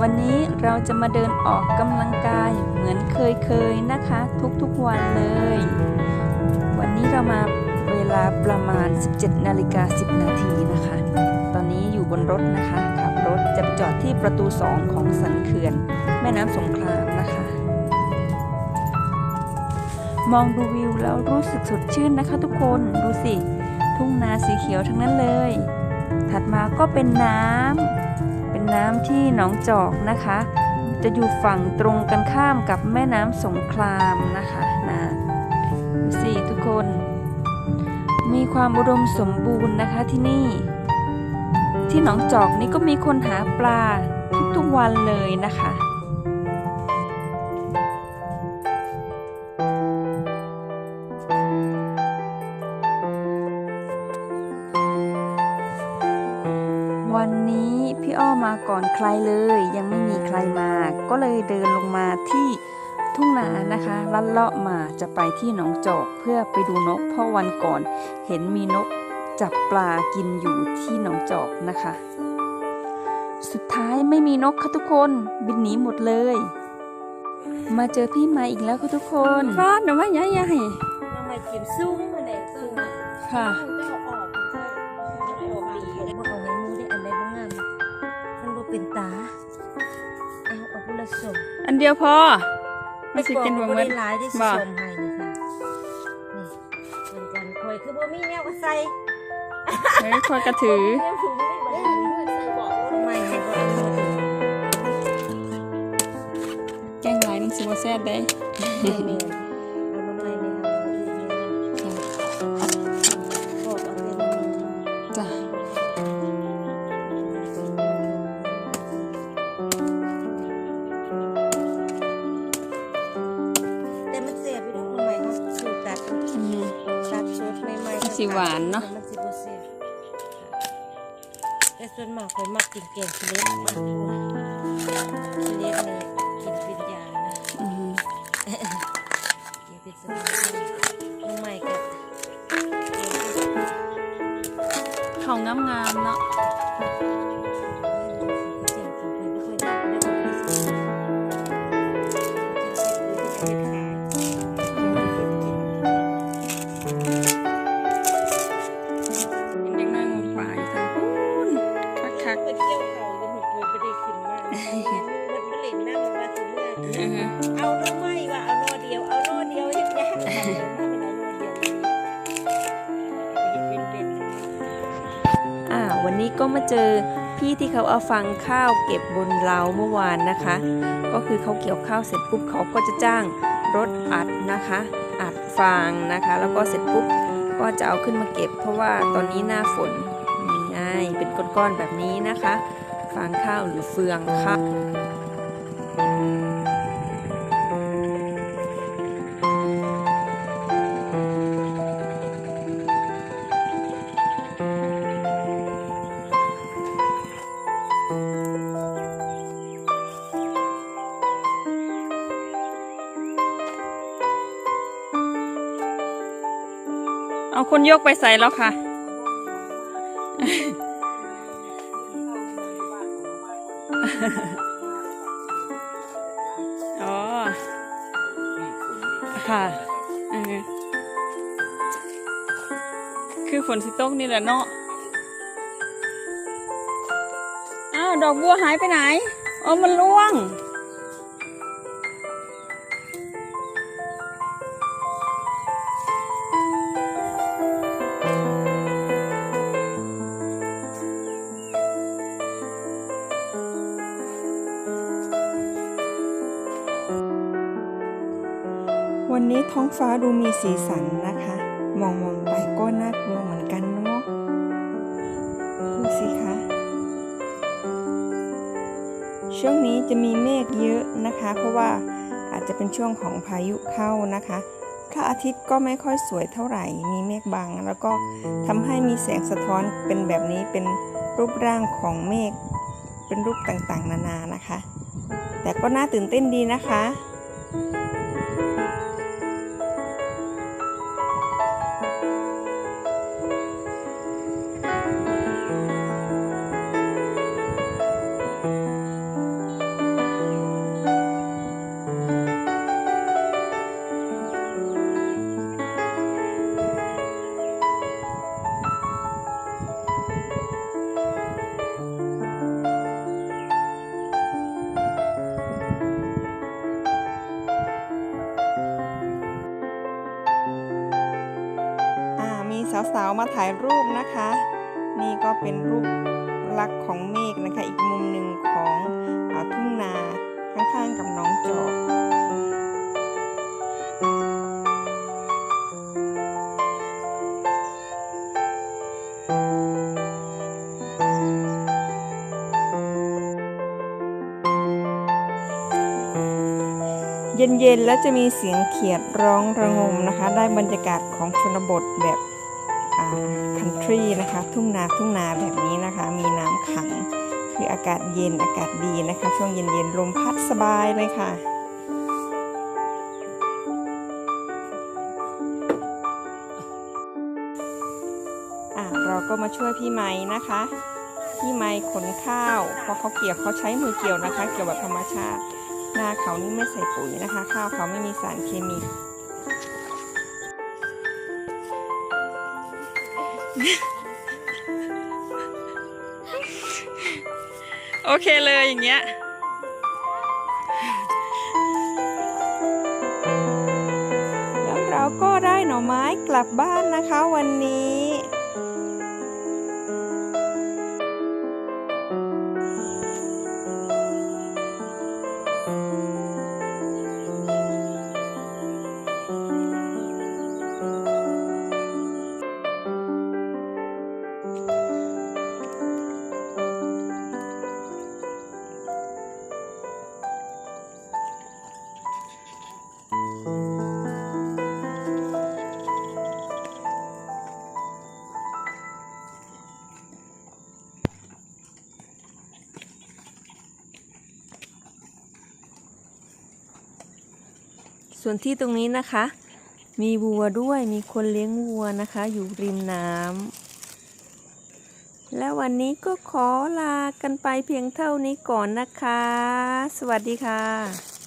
วันนี้เราจะมาเดินออกกำลังกายเหมือนเคยๆนะคะ ทุกๆวันเลย วันนี้เรามาเวลาประมาณ 17นาฬิกา10 นาทีนะคะ ตอนนี้อยู่บนรถนะคะขับรถจะไปจอดที่ประตู 2 ของสันเขื่อน แม่น้ำสงครามนะคะ มองดูวิวแล้วรู้สึกสดชื่นนะคะทุกคนดูสิ ทุ่งนาสีเขียวทั้งนั้นเลย ถัดมาก็เป็นน้ำ น้ำที่หนองจอกนะคะ จะอยู่ฝั่งตรงกันข้ามกับแม่น้ำสงครามนะคะนะดูสิทุกคน มีความอุดมสมบูรณ์นะคะที่นี่ ที่หนองจอกนี้ก็มีคนหาปลาทุกๆวันเลยนะคะ วันนี้พี่อ้อมาก่อนใครเลย ยังไม่มีใครมา ก็เลยเดินลงมาที่ทุ่งนานะคะลัดเลาะมาจะไปที่หนองจอกเพื่อไปดูนกเพราะวันก่อนเห็นมีนกจับปลากินอยู่ที่หนองจอกนะคะ สุดท้ายไม่มีนกค่ะทุกคนบินหนีหมดเลย มาเจอพี่มาอีกแล้วค่ะทุกคนฟาดหน่อยว่าใหญ่ทำไมเข็มซุ้งมาเนี่ยซุ้งมาๆค่ะ เดียวพอไม่สิกินบ่บ่หมได้ดหลายได้สิบ่สมให้นี่ค่ะนี่เหมือนกันคอยคือบ่มีแนวว่าใส่เฮ้ยคอยกระถือแนวถุงนี่บ่ได้ใส่บอกรถใหม่ให้บ่เอามาดูแกงลายนึงสิบ่แซ่บได้ สิหวานเนอะมันสิบ่เสียแต่ส่วนมากคนมักกินแกงขี้เล็กมากกว่าขี้เล็กนี่กินเป็นยานะอืมกินเป็นสมุนไพรน้องใหม่ก็เขางามงามๆเนาะ นี้ก็มาเจอพี่ที่เขาเอาฟังข้าวเก็บบนเราเมื่อวานนะคะ ก็คือเขาเกี่ยวข้าวเสร็จปุ๊บเขาก็จะจ้างรถอัดนะคะ อัดฟางนะคะ แล้วก็เสร็จปุ๊บก็จะเอาขึ้นมาเก็บ เพราะว่าตอนนี้หน้าฝนง่ายเป็นก้อนๆแบบนี้นะคะ ฟางข้าวหรือเฟืองข้า เอาคนยกไปใส่แล้วค่ะ อ๋อ ค่ะเออคือฝนสิตกนี่แหละเนาะ อ้าว ดอกบัวหายไปไหน อ๋อ มันร่วง นี้ท้องฟ้าดูมีสีสันนะคะ มองมองไปก็น่ากลัวเหมือนกันเนาะดูสิคะช่วงนี้จะมีเมฆเยอะนะคะ เพราะว่าอาจจะเป็นช่วงของพายุเข้านะคะพระอาทิตย์ก็ไม่ค่อยสวยเท่าไหร่ มีเมฆบัง แล้วก็ทำให้มีแสงสะท้อนเป็นแบบนี้เป็นรูปร่างของเมฆเป็นรูปต่างๆ นานานะคะ แต่ก็น่าตื่นเต้นดีนะคะ สาวๆ มาถ่ายรูปนะคะ นี่ก็เป็นรูปลักษณ์ของเมฆนะคะ อีกมุมหนึ่งของอทุ่งนาข้างๆ กับน้องจอกเย็นๆ แล้วจะมีเสียงเขียดร้องระงมนะคะ ได้บรรยากาศของชนบทแบบ คันทรีนะคะ ทุ่งนาทุ่งนาแบบนี้นะคะ มีน้ำขังคืออากาศเย็นอากาศดีนะคะ ช่วงเย็นๆลมพัดสบายเลยค่ะอะเราก็มาช่วยพี่ไม้นะคะ พี่ไม้ขนข้าวเพราะเขาเกี่ยวเขาใช้มือเกี่ยวนะคะ เกี่ยวแบบธรรมชาติหน้าเขานี่ไม่ใส่ปุ๋ยนะคะ ข้าวเขาไม่มีสารเคมี โอเคเลยอย่างเงี้ยแล้วเราก็ได้หน่อไม้กลับบ้านนะคะวันนี้ ส่วนที่ตรงนี้นะคะ มีวัวด้วยมีคนเลี้ยงวัวนะคะ อยู่ริมน้ำและวันนี้ก็ขอลากันไปเพียงเท่านี้ก่อนนะคะ สวัสดีค่ะ